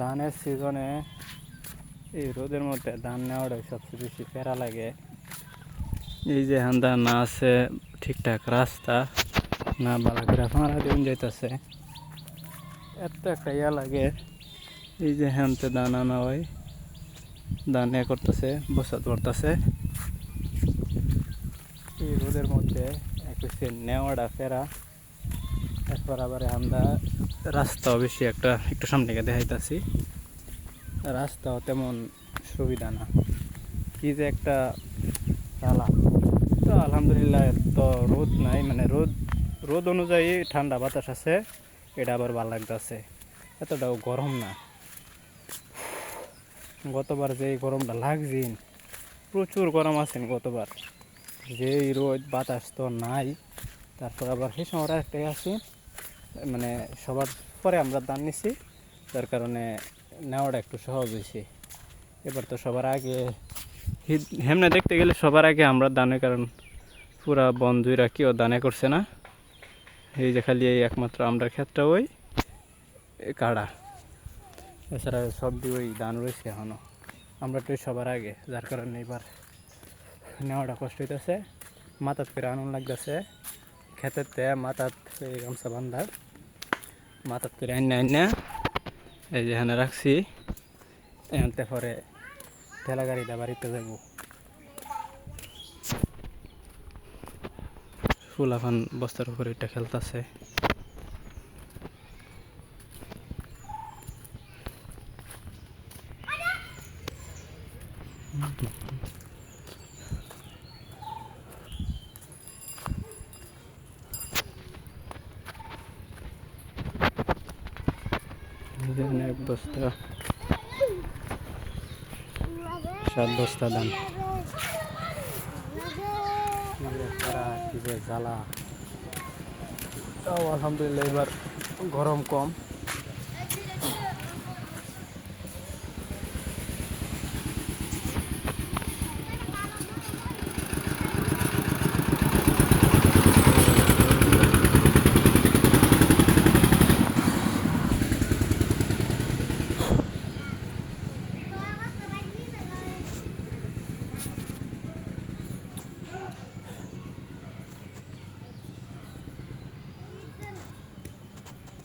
ধানের সিজনে এই রোদের মধ্যে ধান নেওয়াটাই সবচেয়ে বেশি প্যারা লাগে। এই যে হান্দা না আছে, ঠিকঠাক রাস্তা, না বালাঘাটা ফাঁড়া দিন যাইতেছে। এত একটা ইয়া লাগে, এই যে হ্যানতে দান আনা হয় দান ইয়ে করতেছে, বসাত করতেছে। এই রোদের মধ্যে এক হচ্ছে নেওয়াটা ফেরা এরপর আবার আমরা রাস্তাও বেশি একটা, একটু সামনে গিয়ে দেখাইতেছি। রাস্তাও তেমন সুবিধা না। কি যে একটা চালা তো আলহামদুলিল্লাহ তো রোদ নাই মানে রোদ রোদ অনুযায়ী ঠান্ডা বাতাস আছে, এটা আবার ভালো লাগতেছে। এতটাও গরম না। গতবার যে গরমটা লাগছিন প্রচুর গরম আছেন গতবার। যে রোদ বাতাস তো নাই। তারপর আবার সেই সময় একটাই আছি মানে সবার পরে আমরা দান নিছি, যার কারণে নেওয়াটা একটু সহজ হয়েছে। এবার তো সবার আগে হেমনে দেখতে গেলে সবার আগে আমরা দানের কারণ পুরা বন্ধুরা কেউ দানে করছে না। এই যে খালি এই একমাত্র আমরা ক্ষেত্রে ওই কাড়া। এছাড়া সব দিয়ে ওই দান রয়েছে এখনও আমরা তো সবার আগে, যার কারণে এবার নেওয়াটা কষ্ট হইতেছে। মাথাত করে আনন্দ লাগতেছে। খেতের তে মাথাত এই গামছা বান্ধা মাথাত করে আইনা আইনা এই যে এখানে রাখছি। এখানতে পরে ঠেলা গাড়িটা বাড়িতে যাব। ফুলাফান বস্তার উপরে এটা খেলতেছে। এখানে এক বস্তা। সাত বস্তা দাম। জ্বালা। তাও আলহামদুলিল্লাহ এবার গরম কম।